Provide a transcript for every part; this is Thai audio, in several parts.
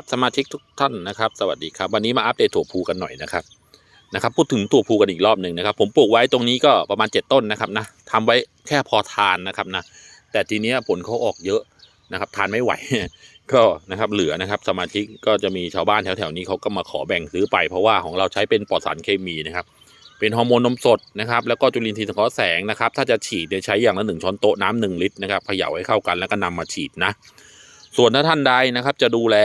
ครับสมาชิกทุกท่านนะครับสวัสดีครับ วันนี้มาอัปเดตถั่วพูกันหน่อยนะครับนะครับพูดถึงถั่วพูกันอีกรอบหนึ่งนะครับ ผมปลูกไว้ตรงนี้ก็ประมาณ 7 ต้นนะครับนะทำไว้แค่พอทานนะครับนะแต่ทีเนี้ยผลเขาออกเยอะนะครับ ทานไม่ไหวก็นะครับเหลือนะครับสมาชิกก็จะมีชาวบ้านแถวๆนี้เขาก็มาขอแบ่งซื้อไป เพราะว่าของเราใช้เป็นปลอดสารเคมีนะครับเป็นฮอร์โมนนมสดนะครับแล้วก็จุลินทรีย์สังเคราะห์แสงนะครับถ้าจะฉีดเนี่ยใช้อย่างละหนึ่งช้อนโต๊ะน้ำหนึ่งลิตรนะครับเขย่าให้เข้ากันแล้วก็นำมาฉีดนะ ส่วนถ้าท่านใดนะครับจะดูแล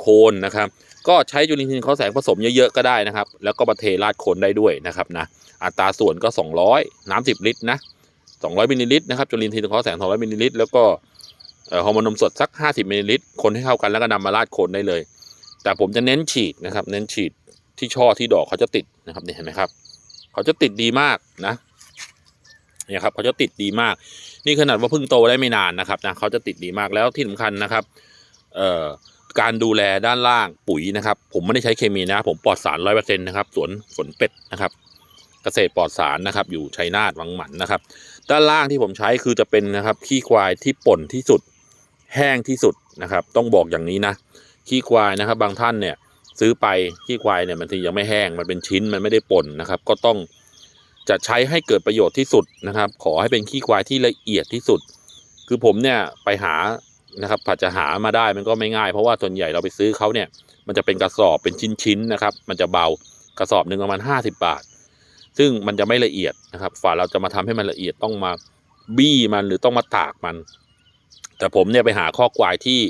โคนนะครับ ก็ใช้จุลินทรีย์สังเคราแสงผสมเยอะๆก็ได้นะครับ แล้วก็มาเทราดโคนได้ด้วยนะครับนะอัตราส่วนก็ 200 น้ำ10 ลิตรนะ200มิลลิลิตรนะครับจุลินทรีย์สังเคราแสง200มิลลิลิตรแล้วก็ฮอร์โมนนมสดสัก 50มิลลิลิตรคนให้เข้ากันแล้วก็นำมาราดโคนได้เลย แต่ผมจะเน้นฉีดนะครับ เน้นฉีดที่ช่อที่ดอกเขาจะติดนะครับนี่เห็นไหมครับเขาจะติดดีมากนะ เนี่ยครับเขาจะติดดีมาก นี่ขนาดว่าเพิ่งโตได้ไม่นานนะครับนะเขาจะติดดีมากแล้วที่สำคัญนะครับเอ่อการดูแลด้านล่างปุ๋ยนะครับ ผมไม่ได้ใช้เคมีนะ ผมปลอดสารร้อยเปอร์เซ็นต์นะครับสวนสวนเป็ดนะครับ เกษตรปลอดสารนะครับ อยู่ชัยนาทวังหมันนะครับ ด้านล่างที่ผมใช้คือจะเป็นนะครับขี้ควายที่ป่นที่สุด แห้งที่สุดนะครับ ต้องบอกอย่างนี้นะขี้ควายนะครับ บางท่านเนี่ย ซื้อไปขี้ควายเนี่ยมันทียังไม่แห้งมันเป็นชิ้นมันไม่ได้ป่นนะครับ ก็ต้อง จะใช้ให้เกิดประโยชน์ที่สุดนะครับ ขอให้เป็นขี้ควายที่ละเอียดที่สุด คือผมเนี่ยไปหานะครับผัดจะหามาได้มันก็ไม่ง่าย เพราะว่าส่วนใหญ่เราไปซื้อเขาเนี่ย มันจะเป็นกระสอบเป็นชิ้นๆนะครับ มันจะเบากระสอบหนึ่งประมาณห้าสิบบาท ซึ่งมันจะไม่ละเอียดนะครับฝ่าเราจะมาทำให้มันละเอียดต้องมาบี้มันหรือต้องมาตากมัน แต่ผมเนี่ยไปหาข้อควายที่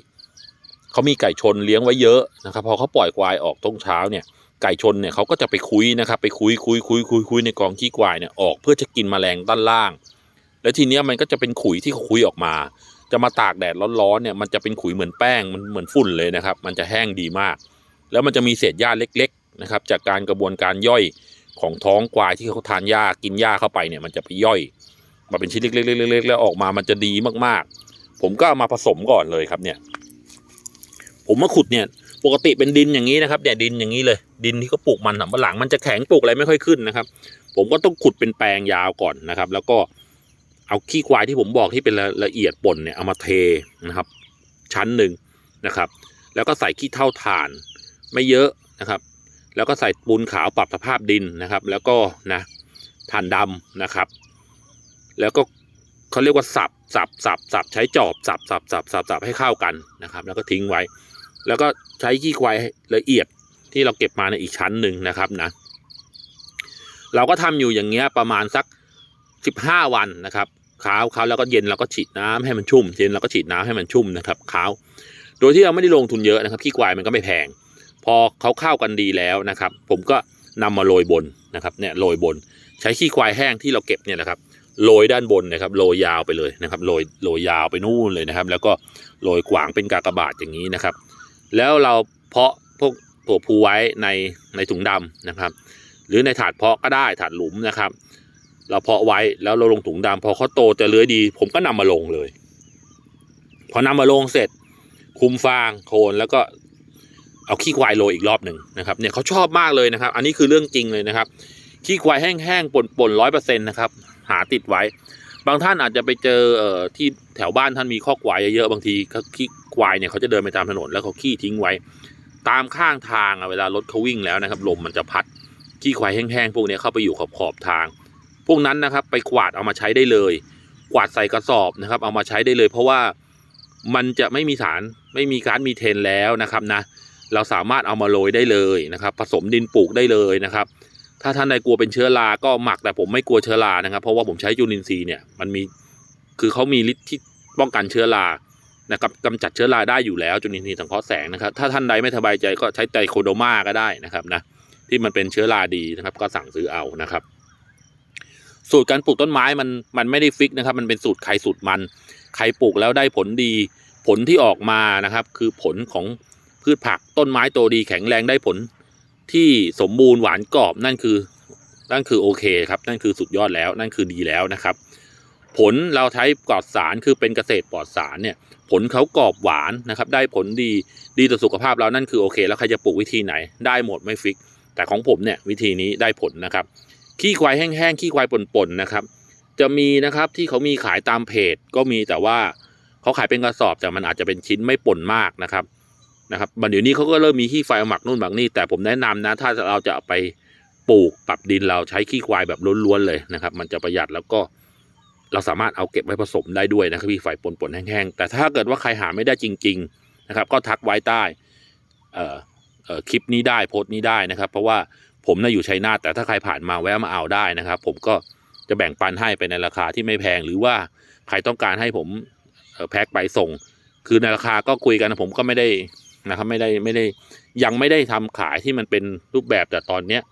เขามีไก่ชนเลี้ยงไว้เยอะนะครับ พอเขาปล่อยควายออกต้งเช้าเนี่ย ไก่ชนเนี่ยเขาก็จะไปคุยนะครับ ไปคุยคุยคุยคุยคุยในกองขี้ควายเนี่ยออกเพื่อจะกินแมลงด้านล่าง แล้วทีเนี้ยมันก็จะเป็นขุยที่เขาคุยออกมา จะมาตากแดดร้อนๆเนี่ยมันจะเป็นขุยเหมือนแป้งมันเหมือนฝุ่นเลยนะครับ มันจะแห้งดีมาก แล้วมันจะมีเศษหญ้าเล็กๆนะครับ จากการกระบวนการย่อยของท้องควายที่เขาทานหญ้ากินหญ้าเข้าไปเนี่ยมันจะไปย่อย มาเป็นชิ้นเล็กๆๆๆแล้วออกมามันจะดีมากๆ ผมก็เอามาผสมก่อนเลยครับเนี่ย ผมมาขุดเนี่ย ปกติเป็นดินอย่างนี้นะครับเนี่ยดินอย่างนี้เลย ดินที่เขาปลูกมันสำปะหลังมันจะแข็งปลูกอะไรไม่ค่อยขึ้นนะครับ ผมก็ต้องขุดเป็นแปลงยาวก่อนนะครับ แล้วก็เอาขี้ควายที่ผมบอกที่เป็นละละเอียดป่นเนี่ยเอามาเทนะครับ ชั้นหนึ่งนะครับ แล้วก็ใส่ขี้เท่าถ่านไม่เยอะนะครับ แล้วก็ใส่ปูนขาวปรับสภาพดินนะครับ แล้วก็นะถ่านดำนะครับ แล้วก็เขาเรียกว่าสับสับสับสับใช้จอบสับสับสับสับสับให้เข้ากันนะครับ แล้วก็ทิ้งไว้ แล้วก็ใช้ขี้ควายละเอียดที่เราเก็บมาในอีกชั้นหนึ่งนะครับนะ เราก็ทำอยู่อย่างเงี้ยประมาณสักสิบห้าวันนะครับเช้าเช้าแล้วก็เย็นเราก็ฉีดน้ำให้มันชุ่มเย็นเราก็ฉีดน้ำให้มันชุ่มนะครับเช้าโดยที่เราไม่ได้ลงทุนเยอะนะครับขี้ควายมันก็ไม่แพง พอเขาเข้ากันดีแล้วนะครับ ผมก็นำมาโรยบนนะครับเนี่ยโรยบน ใช้ขี้ควายแห้งที่เราเก็บเนี่ยนะครับโรยด้านบนนะครับโรยยาวไปเลยนะครับโรยโรยยาวไปนู่นเลยนะครับ แล้วก็โรยขวางเป็นกากบาทอย่างนี้นะครับ แล้วเราเพาะพวกตัวภูไว้ในในถุงดำนะครับ หรือในถาดเพาะก็ได้ถาดหลุมนะครับ เราเพาะไว้แล้วเราลงถุงดำพอเขาโตจะเลื้อยดี ผมก็นำมาลงเลย พอนำมาลงเสร็จ คุมฟางโคนแล้วก็เอาขี้ควายโรยอีกรอบหนึ่งนะครับเนี่ยเขาชอบมากเลยนะครับ อันนี้คือเรื่องจริงเลยนะครับ ขี้ควายแห้งๆป่นๆร้อยเปอร์เซ็นต์นะครับ หาติดไว้ บางท่านอาจจะไปเจอเอ่อที่แถวบ้านท่านมีข้อควายเยอะๆบางทีเขาขี้ควายเนี่ยเขาจะเดินไปตามถนนแล้วเขาขี้ทิ้งไว้ ตามข้างทางอะเวลารถเขาวิ่งแล้วนะครับลมมันจะพัดขี้ควายแห้งๆพวกนี้เข้าไปอยู่ขอบขอบทาง พวกนั้นนะครับไปกวาดเอามาใช้ได้เลย กวาดใส่กระสอบนะครับ เอามาใช้ได้เลย เพราะว่ามันจะไม่มีสารไม่มีการมีเทนแล้วนะครับนะเราสามารถเอามาโรยได้เลยนะครับ ผสมดินปลูกได้เลยนะครับ ถ้าท่านใดกลัวเป็นเชื้อรา ก็หมักแต่ผมไม่กลัวเชื้อรานะครับ เพราะว่าผมใช้จุลินทรีย์เนี่ยมันมีคือเขามีฤทธิ์ที่ป้องกันเชื้อรานะครับกำจัดเชื้อราได้อยู่แล้วจุลินทรีย์สังเคราะห์แสงนะครับถ้าท่านใดไม่สบายใจก็ใช้ไตรโคโดมาก็ได้นะครับนะที่มันเป็นเชื้อราดีนะครับ ก็สั่งซื้อเอานะครับ สูตรการปลูกต้นไม้มันมันไม่ได้ฟิกนะครับ มันเป็นสูตรใครสูตรมัน ใครปลูกแล้วได้ผลดี ผลที่ออกมานะครับ คือผลของพืชผักต้นไม้โตดีแข็งแรงได้ผล ที่สมบูรณ์หวานกรอบนั่นคือนั่นคือโอเคครับ นั่นคือสุดยอดแล้วนั่นคือดีแล้วนะครับ ผลเราใช้ปลอดสารคือเป็นเกษตรปลอดสารเนี่ย ผลเขากรอบหวานนะครับ ได้ผลดีดีต่อสุขภาพเรานั่นคือโอเค แล้วใครจะปลูกวิธีไหน ได้หมดไม่ฟิก แต่ของผมเนี่ยวิธีนี้ได้ผลนะครับ ขี้ควายแห้งๆขี้ควายป่นๆนะครับ จะมีนะครับที่เขามีขายตามเพจก็มีแต่ว่าเขาขายเป็นกระสอบแต่มันอาจจะเป็นชิ้นไม่ป่นมากนะครับ นะครับบันเดี๋ยวนี้เขาก็เริ่มมีขี้ไฟเอาหมักนู่นหมักนี่แต่ผมแนะนำนะ ถ้าเราจะไปปลูกปรับดินเราใช้ขี้ควายแบบล้วนๆเลยนะครับ มันจะประหยัดแล้วก็เราสามารถเอาเก็บไว้ผสมได้ด้วยนะครับขี้ไฟปนๆแห้งๆ แต่ถ้าเกิดว่าใครหาไม่ได้จริง ๆนะครับ ก็ทักไว้ใต้เอ่อคลิปนี้ได้โพสต์นี้ได้นะครับ เพราะว่าผมน่ะอยู่ชัยนาทแต่ถ้าใครผ่านมาแวะมาเอาได้นะครับ ผมก็จะแบ่งปันให้ไปในราคาที่ไม่แพงหรือว่าใครต้องการให้ผมแพ็คไปส่ง คือในราคาก็คุยกันผมก็ไม่ได้ นะครับไม่ได้ไม่ได้ยังไม่ได้ทำขายที่มันเป็นรูปแบบแต่ตอนเนี้ย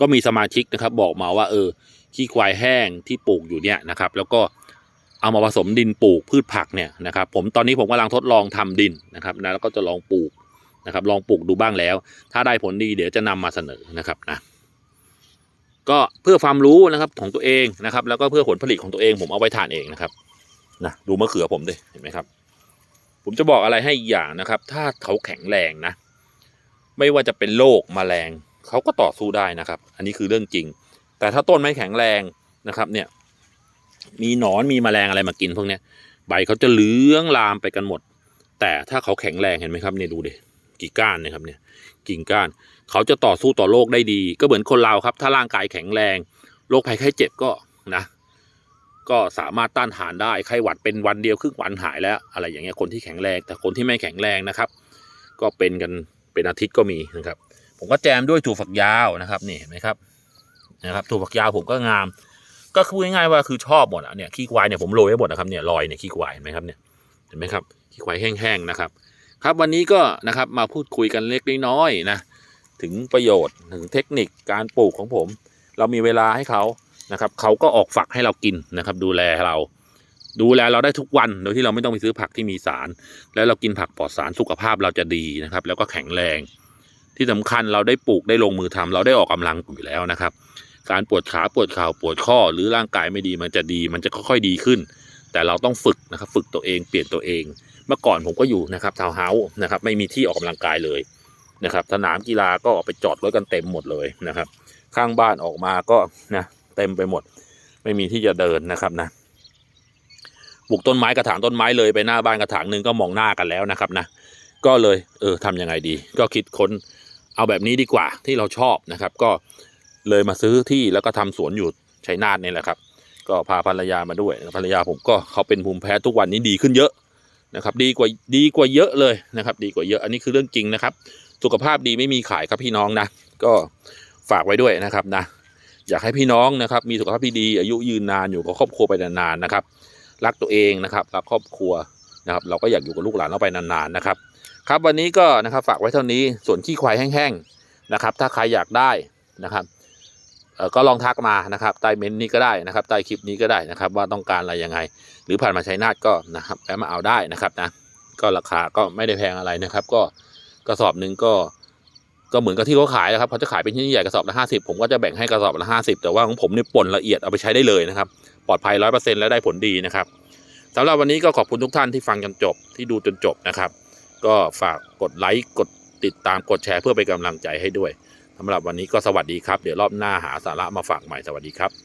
ก็มีสมาชิกนะครับ บอกมาว่า เออขี้ควายแห้งที่ปลูกอยู่เนี่ยนะครับ แล้วก็เอามาผสมดินปลูกพืชผักเนี่ยนะครับ ผมตอนนี้ผมกำลังทดลองทำดินนะครับนะแล้วก็จะลองปลูกนะครับ ลองปลูกดูบ้างแล้ว ถ้าได้ผลดีเดี๋ยวจะนำมาเสนอนะครับนะก็เพื่อความรู้นะครับของตัวเองนะครับ แล้วก็เพื่อผลผลิตของตัวเองผมเอาไว้ทานเองนะครับนะดูมะเขือผมดิเห็นไหมครับ ผมจะบอกอะไรให้อีกอย่างนะครับ ถ้าเขาแข็งแรงนะ ไม่ว่าจะเป็นโรคแมลงเขาก็ต่อสู้ได้นะครับ อันนี้คือเรื่องจริง แต่ถ้าต้นไม่แข็งแรงนะครับ เนี่ย มีหนอนมีแมลงอะไรมากินพวกเนี้ยใบเขาจะเหลืองลามไปกันหมด แต่ถ้าเขาแข็งแรงเห็นไหมครับเนี่ยดูดิกี่ก้านนะครับเนี่ยกิ่งก้าน เขาจะต่อสู้ต่อโรคได้ดี ก็เหมือนคนเราครับ ถ้าร่างกายแข็งแรงโรคภัยไข้เจ็บก็นะ ก็สามารถต้านทานได้ไข้หวัดเป็นวันเดียวครึ่งวันหายแล้ว อะไรอย่างเงี้ยคนที่แข็งแรง แต่คนที่ไม่แข็งแรงนะครับ ก็เป็นกันเป็นอาทิตย์ก็มีนะครับ ผมก็แจมด้วยถั่วฝักยาวนะครับนี่เห็นไหมครับนะครับถั่วฝักยาวผมก็งาม ก็คือง่ายๆว่าคือชอบหมดอะเนี่ยขี้ควายเนี่ยผมโรยไว้หมดนะครับเนี่ยรอยเนี่ยขี้ควายเห็นไหมครับเนี่ยเห็นไหมครับขี้ควายแห้งๆนะครับ ครับวันนี้ก็นะครับมาพูดคุยกันเล็กน้อยนะถึงประโยชน์ถึงเทคนิคการปลูกของผม เรามีเวลาให้เขา นะครับเขาก็ออกฝักให้เรากินนะครับ ดูแลเรา ดูแลเราได้ทุกวันโดยที่เราไม่ต้องไปซื้อผักที่มีสาร แล้วเรากินผักปลอดสารสุขภาพเราจะดีนะครับ แล้วก็แข็งแรง ที่สำคัญเราได้ปลูกได้ลงมือทำเราได้ออกกำลังอยู่แล้วนะครับ การปวดขาปวดเข่าปวดข้อหรือร่างกายไม่ดีมันจะดี มันจะค่อยๆดีขึ้น แต่เราต้องฝึกนะครับ ฝึกตัวเองเปลี่ยนตัวเอง เมื่อก่อนผมก็อยู่นะครับทาวน์เฮาส์นะครับ ไม่มีที่ออกกำลังกายเลยนะครับ สนามกีฬาก็ออกไปจอดรถกันเต็มหมดเลยนะครับ ข้างบ้านออกมาก็นะ เต็มไปหมด ไม่มีที่จะเดินนะครับนะปลูกต้นไม้กระถางต้นไม้เลยไปหน้าบ้านกระถางหนึ่งก็มองหน้ากันแล้วนะครับนะก็เลยเออทำยังไงดี ก็คิดค้นเอาแบบนี้ดีกว่าที่เราชอบนะครับ ก็เลยมาซื้อที่แล้วก็ทำสวนอยู่ชัยนาทนี่แหละครับ ก็พาภรรยามาด้วยภรรยาผมก็เขาเป็นภูมิแพ้ทุกวันนี้ดีขึ้นเยอะนะครับ ดีกว่าดีกว่าเยอะเลยนะครับ ดีกว่าเยอะอันนี้คือเรื่องจริงนะครับ สุขภาพดีไม่มีขายครับพี่น้องนะ ก็ฝากไว้ด้วยนะครับนะ อยากให้พี่น้องนะครับมีสุขภาพที่ดี อายุยืนนานอยู่กับครอบครัวไปนานๆนะครับ รักตัวเองนะครับรักครอบครัวนะครับเราก็อยากอยู่กับลูกหลานเราไปนานๆนะครับ ครับวันนี้ก็นะครับฝากไว้เท่านี้ส่วนขี้ควายแห้งๆนะครับ ถ้าใครอยากได้นะครับเออก็ลองทักมานะครับใต้เมนต์นี้ก็ได้นะครับใต้คลิปนี้ก็ได้นะครับ ว่าต้องการอะไรยังไง หรือผ่านมาใช้นาทก็นะครับแวะมาเอาได้นะครับนะก็ราคาก็ไม่ได้แพงอะไรนะครับ ก็กระสอบหนึ่งก็ ก็เหมือนกับที่เขาขายนะครับเขาจะขายเป็นชิ้นใหญ่กระสอบละห้าสิบผมก็จะแบ่งให้กระสอบละห้าสิบแต่ว่าของผมเนี่ยป่นละเอียดเอาไปใช้ได้เลยนะครับ ปลอดภัยร้อยเปอร์เซ็นต์และได้ผลดีนะครับสำหรับวันนี้ก็ขอบคุณทุกท่านที่ฟังจนจบที่ดูจนจบนะครับ ก็ฝากกดไลค์กดติดตามกดแชร์เพื่อเป็นกำลังใจให้ด้วยสำหรับวันนี้ก็สวัสดีครับ เดี๋ยวรอบหน้าหาสาระมาฝากใหม่สวัสดีครับ